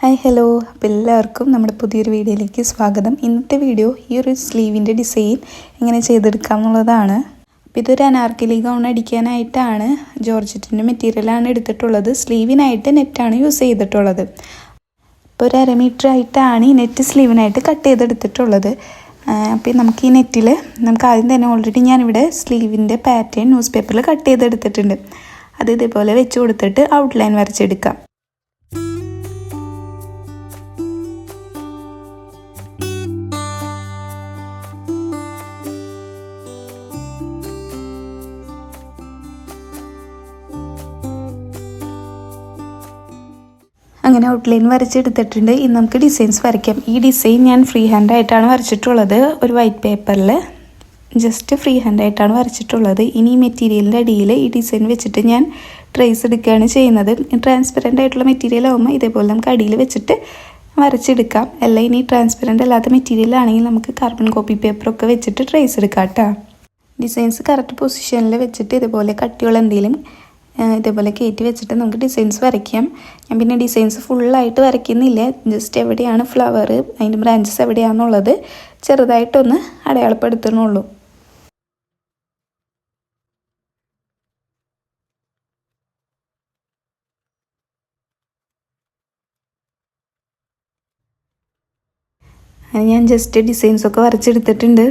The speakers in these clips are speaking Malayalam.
Hi hello. അപ്പോൾ എല്ലാവർക്കും നമ്മുടെ പുതിയൊരു വീഡിയോയിലേക്ക് സ്വാഗതം. ഇന്നത്തെ വീഡിയോ ഈ ഒരു സ്ലീവിന്റെ ഡിസൈൻ എങ്ങനെ ചെയ്തെടുക്കാം എന്നുള്ളതാണ് അപ്പോൾ ഇതൊരു അനാർക്കലി ഗൗൺ അടിക്കാനായിട്ടാണ് ജോർജറ്റിന്റെ മെറ്റീരിയലാണ് എടുത്തിട്ടുള്ളത്. സ്ലീവിനായിട്ട് നെറ്റാണ് യൂസ് ചെയ്തിട്ടുള്ളത്. അപ്പോൾ ഒരു അര മീറ്റർ ആയിട്ടാണ് ഈ നെറ്റ് സ്ലീവിനായിട്ട് കട്ട് ചെയ്തെടുത്തിട്ടുള്ളത്. അപ്പോൾ നമുക്ക് ഈ നെറ്റിൽ നമുക്ക് ആദ്യം തന്നെ ഓൾറെഡി ഞാനിവിടെ സ്ലീവിന്റെ പാറ്റേൺ ന്യൂസ് പേപ്പറിൽ കട്ട് ചെയ്തെടുത്തിട്ടുണ്ട്. അത് ഇതേപോലെ വെച്ച് കൊടുത്തിട്ട് ഔട്ട്ലൈൻ വരച്ചെടുക്കാം. അങ്ങനെ ഔട്ട്ലൈൻ വരച്ചെടുത്തിട്ടുണ്ട്. ഇനി നമുക്ക് ഡിസൈൻസ് വരയ്ക്കാം. ഈ ഡിസൈൻ ഞാൻ ഫ്രീ ഹാൻഡ് ആയിട്ടാണ് വരച്ചിട്ടുള്ളത്. ഒരു വൈറ്റ് പേപ്പറിൽ ജസ്റ്റ് ഫ്രീ ഹാൻഡ് ആയിട്ടാണ് വരച്ചിട്ടുള്ളത്. ഇനി ഈ മെറ്റീരിയലിന്റെ അടിയിൽ ഈ ഡിസൈൻ വെച്ചിട്ട് ഞാൻ ട്രേസ് എടുക്കുകയാണ് ചെയ്യുന്നത്. ട്രാൻസ്പെറന്റ് ആയിട്ടുള്ള മെറ്റീരിയൽ ആകുമ്പോൾ ഇതേപോലെ നമുക്ക് അടിയിൽ വെച്ചിട്ട് വരച്ചെടുക്കാം. അല്ല ഇനി ട്രാൻസ്പെറന്റ് അല്ലാത്ത മെറ്റീരിയൽ ആണെങ്കിൽ നമുക്ക് കാർബൺ കോപ്പി പേപ്പറൊക്കെ വെച്ചിട്ട് ട്രേസ് എടുക്കാം കേട്ടോ. ഡിസൈൻസ് കറക്റ്റ് പൊസിഷനിൽ വെച്ചിട്ട് ഇതുപോലെ കട്ടിയുള്ള എന്തെങ്കിലും ഇതേപോലെ കയറ്റി വെച്ചിട്ട് നമുക്ക് ഡിസൈൻസ് വരയ്ക്കാം. ഞാൻ പിന്നെ ഡിസൈൻസ് ഫുള്ളായിട്ട് വരയ്ക്കുന്നില്ല. ജസ്റ്റ് എവിടെയാണ് ഫ്ലവർ അതിന്റെ ബ്രാഞ്ചസ് എവിടെയാണെന്നുള്ളത് ചെറുതായിട്ടൊന്ന് അടയാളപ്പെടുത്തണുള്ളൂ. ഞാൻ ജസ്റ്റ് ഡിസൈൻസൊക്കെ വരച്ചെടുത്തിട്ടുണ്ട്.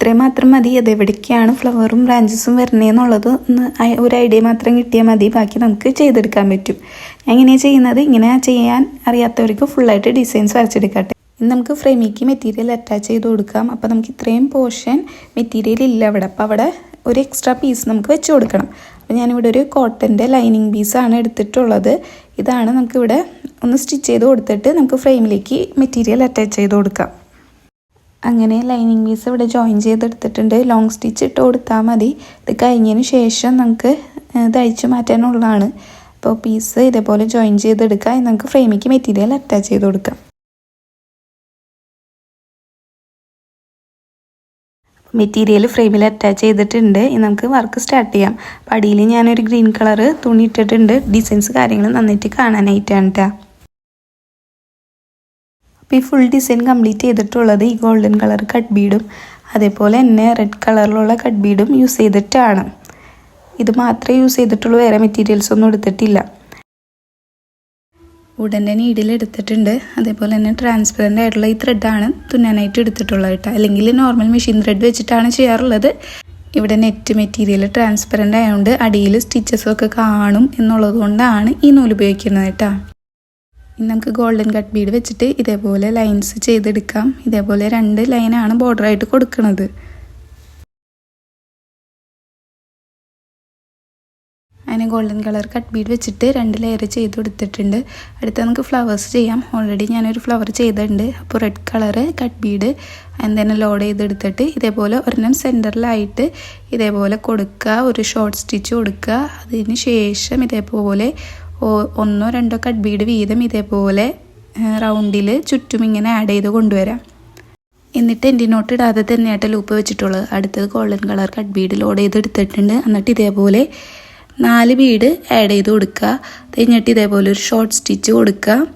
ഇത്രയും മാത്രം മതി. അത് എവിടേക്കാണ് ഫ്ലവറും ബ്രാഞ്ചസും വരണേന്നുള്ളത് ഒന്ന് ഒരു ഐഡിയ മാത്രം കിട്ടിയാൽ മതി. ബാക്കി നമുക്ക് ചെയ്തെടുക്കാൻ പറ്റും. ഞാൻ ഇങ്ങനെയാണ് ചെയ്യുന്നത്. ഇങ്ങനെ ചെയ്യാൻ അറിയാത്തവർക്ക് ഫുള്ളായിട്ട് ഡിസൈൻസ് വരച്ചെടുക്കട്ടെ. നമുക്ക് ഫ്രെയിമിക്ക് മെറ്റീരിയൽ അറ്റാച്ച് ചെയ്ത് കൊടുക്കാം. അപ്പോൾ നമുക്ക് ഇത്രയും പോർഷൻ മെറ്റീരിയൽ ഇല്ല അവിടെ. അപ്പോൾ അവിടെ ഒരു എക്സ്ട്രാ പീസ് നമുക്ക് വെച്ച് കൊടുക്കണം. അപ്പോൾ ഞാനിവിടെ ഒരു കോട്ടന്റെ ലൈനിങ് പീസാണ് എടുത്തിട്ടുള്ളത്. ഇതാണ് നമുക്കിവിടെ ഒന്ന് സ്റ്റിച്ച് ചെയ്ത് കൊടുത്തിട്ട് നമുക്ക് ഫ്രെയിമിലേക്ക് മെറ്റീരിയൽ അറ്റാച്ച് ചെയ്ത് കൊടുക്കാം. അങ്ങനെ ലൈനിങ് പീസ് ഇവിടെ ജോയിൻ ചെയ്തെടുത്തിട്ടുണ്ട്. ലോങ് സ്റ്റിച്ച് ഇട്ട് കൊടുത്താൽ മതി. ഇത് കഴിഞ്ഞതിന് ശേഷം നമുക്ക് തയ്ച്ചു മാറ്റാനുള്ളതാണ്. അപ്പോൾ പീസ് ഇതേപോലെ ജോയിൻ ചെയ്തെടുക്കുക. നമുക്ക് ഫ്രെയിമിക്ക് മെറ്റീരിയൽ അറ്റാച്ച് ചെയ്ത് കൊടുക്കാം. മെറ്റീരിയൽ ഫ്രെയിമിൽ അറ്റാച്ച് ചെയ്തിട്ടുണ്ട്. ഇനി നമുക്ക് വർക്ക് സ്റ്റാർട്ട് ചെയ്യാം. അപ്പം അടിയിൽ ഞാനൊരു ഗ്രീൻ കളർ തുണി ഇട്ടിട്ടുണ്ട്. ഡിസൈൻസ് കാര്യങ്ങൾ നന്നായിട്ട് കാണാനായിട്ടാണ് കേട്ടോ അപ്പോൾ ഈ ഫുൾ ഡിസൈൻ കംപ്ലീറ്റ് ചെയ്തിട്ടുള്ളത് ഈ ഗോൾഡൻ കളർ കട്ട് ബീഡും അതേപോലെ തന്നെ റെഡ് കളറിലുള്ള കട്ട് ബീഡും യൂസ് ചെയ്തിട്ടാണ്. ഇത് മാത്രമേ യൂസ് ചെയ്തിട്ടുള്ളൂ വേറെ മെറ്റീരിയൽസ് ഒന്നും എടുത്തിട്ടില്ല. ഉടന്റെ നീഡിൽ എടുത്തിട്ടുണ്ട്. അതേപോലെ തന്നെ ട്രാൻസ്പെറന്റ് ആയിട്ടുള്ള ഈ ത്രെഡാണ് തുന്നാനായിട്ട് എടുത്തിട്ടുള്ളത് കേട്ടോ. അല്ലെങ്കിൽ നോർമൽ മെഷീൻ ത്രെഡ് വെച്ചിട്ടാണ് ചെയ്യാറുള്ളത്. ഇവിടെ നെറ്റ് മെറ്റീരിയൽ ട്രാൻസ്പെറന്റ് ആയതുകൊണ്ട് അടിയിൽ സ്റ്റിച്ചസൊക്കെ കാണും എന്നുള്ളത് കൊണ്ടാണ് ഈ നൂൽ ഉപയോഗിക്കുന്നത് കേട്ടോ. ഇനി നമുക്ക് ഗോൾഡൻ കട്ട് ബീഡ് വെച്ചിട്ട് ഇതേപോലെ ലൈൻസ് ചെയ്തെടുക്കാം. ഇതേപോലെ രണ്ട് ലൈനാണ് ബോർഡറായിട്ട് കൊടുക്കുന്നത് അതിന് ഗോൾഡൻ കളർ കട്ട് ബീഡ് വെച്ചിട്ട് രണ്ട് ലെയർ ചെയ്ത് കൊടുത്തിട്ടുണ്ട്. അടുത്ത നമുക്ക് ഫ്ലവേഴ്സ് ചെയ്യാം. ഓൾറെഡി ഞാനൊരു ഫ്ലവർ ചെയ്തിട്ടുണ്ട്. അപ്പോൾ റെഡ് കളറ് കട്ട് ബീഡ് തന്നെ ലോഡ് ചെയ്തെടുത്തിട്ട് ഇതേപോലെ ഒരെണ്ണം സെന്ററിലായിട്ട് ഇതേപോലെ കൊടുക്കുക. ഒരു ഷോർട്ട് സ്റ്റിച്ച് കൊടുക്കുക. അതിന് ശേഷം ഇതേപോലെ ഒന്നോ രണ്ടോ കട്ട് ബീഡ് വീതം ഇതേപോലെ റൗണ്ടിൽ ചുറ്റും ഇങ്ങനെ ആഡ് ചെയ്ത് കൊണ്ടുവരാം. എന്നിട്ട് എന്റെ നോട്ട് ഇടാതെ തന്നെയായിട്ട് ലൂപ്പ് വെച്ചിട്ടുള്ളത്. അടുത്തത് golden colour cut bead load ചെയ്തെടുത്തിട്ടുണ്ട് എന്നിട്ട് ഇതേപോലെ നാല് ബീഡ് ആഡ് ചെയ്ത് കൊടുക്കുക. കഴിഞ്ഞിട്ട് ഇതേപോലെ ഒരു ഷോർട്ട് സ്റ്റിച്ച് കൊടുക്കുക.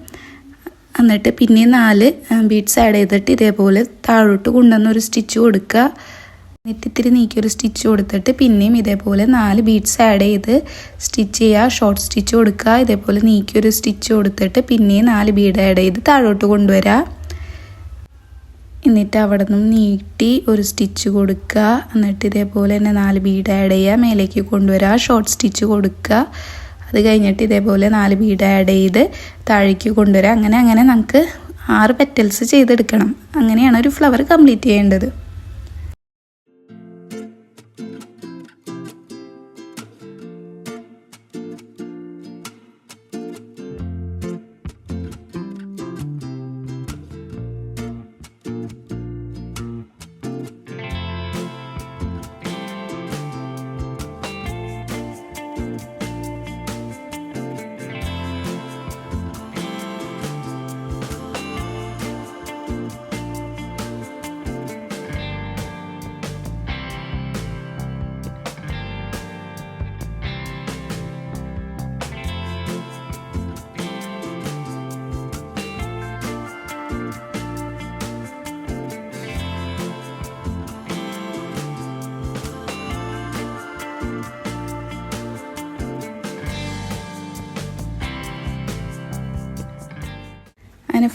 എന്നിട്ട് പിന്നെ നാല് ബീഡ്സ് ആഡ് ചെയ്തിട്ട് ഇതേപോലെ താഴോട്ട് കൊണ്ടുവന്ന് ഒരു സ്റ്റിച്ച് കൊടുക്കുക. എന്നിട്ട് ഇത്തിരി ഒരു സ്റ്റിച്ച് കൊടുത്തിട്ട് പിന്നെയും ഇതേപോലെ നാല് ബീഡ്സ് ആഡ് ചെയ്ത് സ്റ്റിച്ച് ചെയ്യുക. ഷോർട്ട് സ്റ്റിച്ച് കൊടുക്കുക. ഇതേപോലെ നീക്കി ഒരു സ്റ്റിച്ച് കൊടുത്തിട്ട് പിന്നെയും നാല് ബീഡ് ആഡ് ചെയ്ത് താഴോട്ട് കൊണ്ടുവരിക. എന്നിട്ട് അവിടെ നിന്നും നീട്ടി ഒരു സ്റ്റിച്ച് കൊടുക്കുക. എന്നിട്ട് ഇതേപോലെ തന്നെ നാല് ബീഡ് ആഡ് ചെയ്യുക. മേലേക്ക് കൊണ്ടുവരിക. ഷോർട്ട് സ്റ്റിച്ച് കൊടുക്കുക. അത് കഴിഞ്ഞിട്ട് ഇതേപോലെ നാല് ബീഡ് ആഡ് ചെയ്ത് താഴേക്ക് കൊണ്ടുവരിക. അങ്ങനെ അങ്ങനെ നമുക്ക് ആറ് പെറ്റൽസ് ചെയ്തെടുക്കണം. അങ്ങനെയാണ് ഒരു ഫ്ലവർ കംപ്ലീറ്റ് ചെയ്യേണ്ടത്.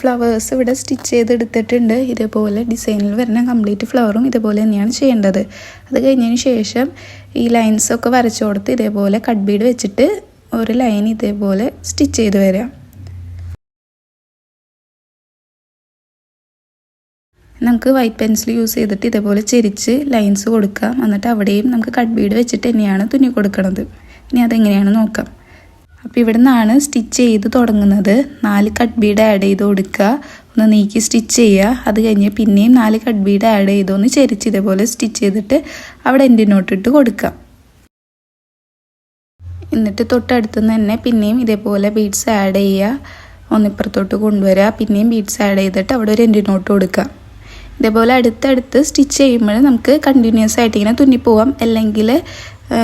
ഫ്ലവേഴ്സ് ഇവിടെ സ്റ്റിച്ച് ചെയ്തെടുത്തിട്ടുണ്ട്. ഇതേപോലെ ഡിസൈനിൽ വരുന്ന കംപ്ലീറ്റ് ഫ്ലവറും ഇതേപോലെ തന്നെയാണ് ചെയ്യേണ്ടത്. അത് കഴിഞ്ഞതിന് ശേഷം ഈ ലൈൻസൊക്കെ വരച്ചു കൊടുത്ത് ഇതേപോലെ കട്ട് ബീഡ് വെച്ചിട്ട് ഒരു ലൈൻ ഇതേപോലെ സ്റ്റിച്ച് ചെയ്ത് വരാം. നമുക്ക് വൈറ്റ് പെൻസിൽ യൂസ് ചെയ്തിട്ട് ഇതേപോലെ ചെരിച്ച് ലൈൻസ് കൊടുക്കാം. എന്നിട്ട് അവിടെയും നമുക്ക് കട്ട് ബീഡ് വെച്ചിട്ട് തന്നെയാണ് തുന്നി കൊടുക്കുന്നത് ഇനി അതെങ്ങനെയാണ് നോക്കാം. അപ്പോൾ ഇവിടെ നിന്നാണ് സ്റ്റിച്ച് ചെയ്ത് തുടങ്ങുന്നത്. നാല് കട്ട് ബീഡ് ആഡ് ചെയ്ത് കൊടുക്കുക. ഒന്ന് നീക്കി സ്റ്റിച്ച് ചെയ്യുക. അത് കഴിഞ്ഞ് പിന്നെയും നാല് കട്ട് ബീഡ് ആഡ് ചെയ്ത് ഒന്ന് ചെരിച്ച് ഇതേപോലെ സ്റ്റിച്ച് ചെയ്തിട്ട് അവിടെ നോട്ടിട്ട് കൊടുക്കുക. എന്നിട്ട് തൊട്ടടുത്തുനിന്ന് തന്നെ പിന്നെയും ഇതേപോലെ ബീഡ്സ് ആഡ് ചെയ്യുക. ഒന്നിപ്പുറത്തോട്ട് കൊണ്ടുവരിക. പിന്നെയും ബീഡ്സ് ആഡ് ചെയ്തിട്ട് അവിടെ ഒരു നോട്ട് കൊടുക്കുക. ഇതേപോലെ അടുത്തടുത്ത് സ്റ്റിച്ച് ചെയ്യുമ്പോൾ നമുക്ക് കണ്ടിന്യൂസ് ആയിട്ട് ഇങ്ങനെ തുന്നിപ്പോവാം. അല്ലെങ്കിൽ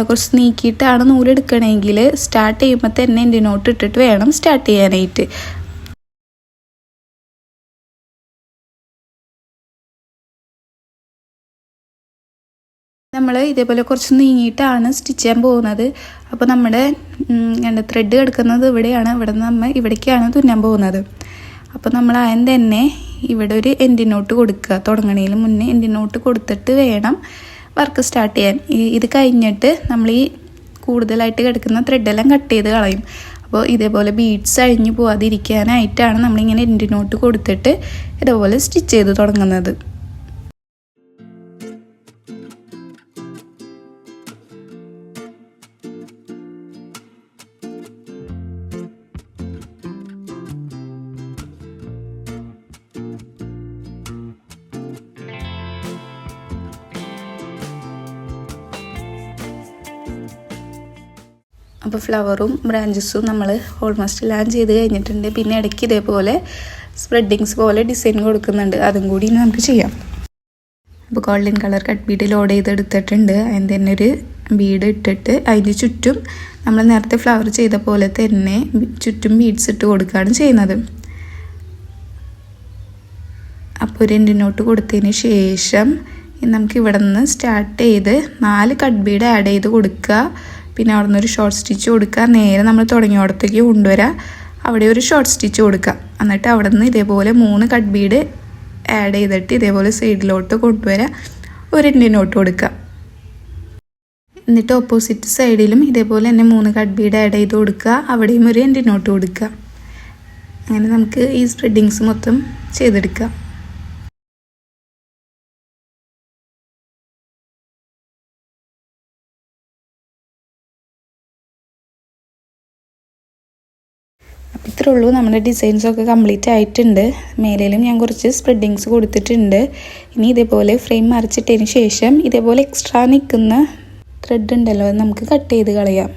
കുറച്ച് നീക്കിയിട്ടാണ് നൂലെടുക്കണമെങ്കിൽ സ്റ്റാർട്ട് ചെയ്യുമ്പോൾ തന്നെ എന്റെ നോട്ട് ഇട്ടിട്ട് വേണം സ്റ്റാർട്ട് ചെയ്യാനായിട്ട്. നമ്മൾ ഇതേപോലെ കുറച്ച് നീങ്ങിയിട്ടാണ് സ്റ്റിച്ച് ചെയ്യാൻ പോകുന്നത്. അപ്പോൾ നമ്മുടെ ത്രെഡ് കിടക്കുന്നത് ഇവിടെയാണ്. ഇവിടെ നിന്ന് നമ്മൾ ഇവിടേക്കാണ് തുന്നാൻ പോകുന്നത്. അപ്പോൾ നമ്മൾ ആദ്യം തന്നെ ഇവിടെ ഒരു നോട്ട് കൊടുക്കുക. തുടങ്ങണേൽ മുന്നേ നോട്ട് കൊടുത്തിട്ട് വേണം വർക്ക് സ്റ്റാർട്ട് ചെയ്യാൻ. ഇത് കഴിഞ്ഞിട്ട് നമ്മൾ ഈ കൂടുതലായിട്ട് കിടക്കുന്ന ത്രെഡെല്ലാം കട്ട് ചെയ്ത് കളയും. അപ്പോൾ ഇതേപോലെ ബീഡ്സ് അഴിഞ്ഞു പോവാതിരിക്കാനായിട്ടാണ് നമ്മളിങ്ങനെ നോട്ട് കൊടുത്തിട്ട് ഇതേപോലെ സ്റ്റിച്ച് ചെയ്ത് തുടങ്ങുന്നത്. അപ്പോൾ ഫ്ലവറും ബ്രാഞ്ചസും നമ്മൾ ഓൾമോസ്റ്റ് ലാൻഡ് ചെയ്ത് കഴിഞ്ഞിട്ടുണ്ട്. പിന്നെ ഇടയ്ക്ക് ഇതേപോലെ സ്പ്രെഡിങ്സ് പോലെ ഡിസൈൻ കൊടുക്കുന്നുണ്ട്. അതും കൂടി നമുക്ക് ചെയ്യാം. അപ്പോൾ golden colour cut bead load ചെയ്തെടുത്തിട്ടുണ്ട്. അതിന് തന്നെ ഒരു ബീഡ് ഇട്ടിട്ട് അതിന് ചുറ്റും നമ്മൾ നേരത്തെ ഫ്ലവർ ചെയ്ത പോലെ തന്നെ ചുറ്റും ബീഡ്സ് ഇട്ട് കൊടുക്കുകയാണ് ചെയ്യുന്നത്. അപ്പോൾ ഒരു എൻഡിനോട്ട് കൊടുത്തതിന് ശേഷം നമുക്ക് ഇവിടെ നിന്ന് സ്റ്റാർട്ട് ചെയ്ത് നാല് കട്ട് ബീഡ് ആഡ് ചെയ്ത് കൊടുക്കുക. പിന്നെ അവിടെ നിന്ന് ഒരു ഷോർട്ട് സ്റ്റിച്ച് കൊടുക്കുക നേരെ നമ്മൾ തുടങ്ങിയോടത്തേക്ക് കൊണ്ടുവരാം. അവിടെ ഒരു ഷോർട്ട് സ്റ്റിച്ച് കൊടുക്കുക എന്നിട്ട് അവിടെ നിന്ന് ഇതേപോലെ മൂന്ന് കട്ട് ബീഡ് ആഡ് ചെയ്തിട്ട് ഇതേപോലെ സൈഡിലോട്ട് കൊണ്ടുവരാം. ഒരു ഇൻഡിനോട്ട് കൊടുക്കുക എന്നിട്ട് ഓപ്പോസിറ്റ് സൈഡിലും ഇതേപോലെ തന്നെ മൂന്ന് കട്ട് ബീഡ് ആഡ് ചെയ്ത് കൊടുക്കുക. അവിടെയും ഒരു എൻഡിനോട്ട് കൊടുക്കുക അങ്ങനെ നമുക്ക് ഈ സ്പ്രെഡിങ്സ് മൊത്തം ചെയ്തെടുക്കാം. ഇത്രേ ഉള്ളൂ. നമ്മുടെ ഡിസൈൻസൊക്കെ കംപ്ലീറ്റ് ആയിട്ടുണ്ട്. മേലേലും ഞാൻ കുറച്ച് സ്പ്രെഡിങ്സ് കൊടുത്തിട്ടുണ്ട്. ഇനി ഇതേപോലെ ഫ്രെയിം മറിച്ചിട്ടതിന് ശേഷം ഇതേപോലെ എക്സ്ട്രാ നിൽക്കുന്ന ത്രെഡ് ഉണ്ടല്ലോ അത് നമുക്ക് കട്ട് ചെയ്ത് കളയാം.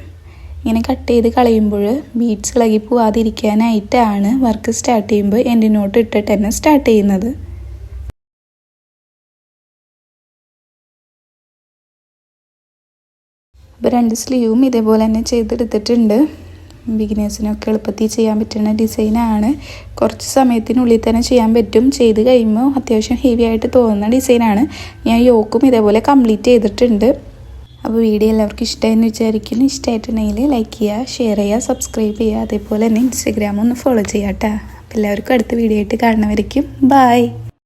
ഇങ്ങനെ കട്ട് ചെയ്ത് കളയുമ്പോൾ ബീഡ്സ് ഇളകി പോവാതിരിക്കാനായിട്ടാണ് വർക്ക് സ്റ്റാർട്ട് ചെയ്യുമ്പോൾ എന്റെ നോട്ട് ഇട്ടിട്ട് തന്നെ സ്റ്റാർട്ട് ചെയ്യുന്നത്. അപ്പോൾ രണ്ട് സ്ലീവും ഇതേപോലെ തന്നെ ചെയ്തെടുത്തിട്ടുണ്ട്. ബിഗിനേഴ്സിനൊക്കെ എളുപ്പത്തിൽ ചെയ്യാൻ പറ്റുന്ന ഡിസൈനാണ്. കുറച്ച് സമയത്തിനുള്ളിൽ തന്നെ ചെയ്യാൻ പറ്റും. ചെയ്ത് കഴിയുമ്പോൾ അത്യാവശ്യം ഹെവി ആയിട്ട് തോന്നുന്ന ഡിസൈനാണ്. ഞാൻ യോക്കും ഇതേപോലെ കംപ്ലീറ്റ് ചെയ്തിട്ടുണ്ട്. അപ്പോൾ വീഡിയോ എല്ലാവർക്കും ഇഷ്ടമായെന്ന് വിചാരിക്കുന്നു. ഇഷ്ടമായിട്ടുണ്ടെങ്കിൽ ലൈക്ക് ചെയ്യുക ഷെയർ ചെയ്യുക സബ്സ്ക്രൈബ് ചെയ്യുക. അതേപോലെ തന്നെ ഇൻസ്റ്റഗ്രാം ഒന്ന് ഫോളോ ചെയ്യാം കേട്ടോ അപ്പോൾ എല്ലാവർക്കും അടുത്ത വീഡിയോ ആയിട്ട് കാണുന്നവരേക്കും ബായ്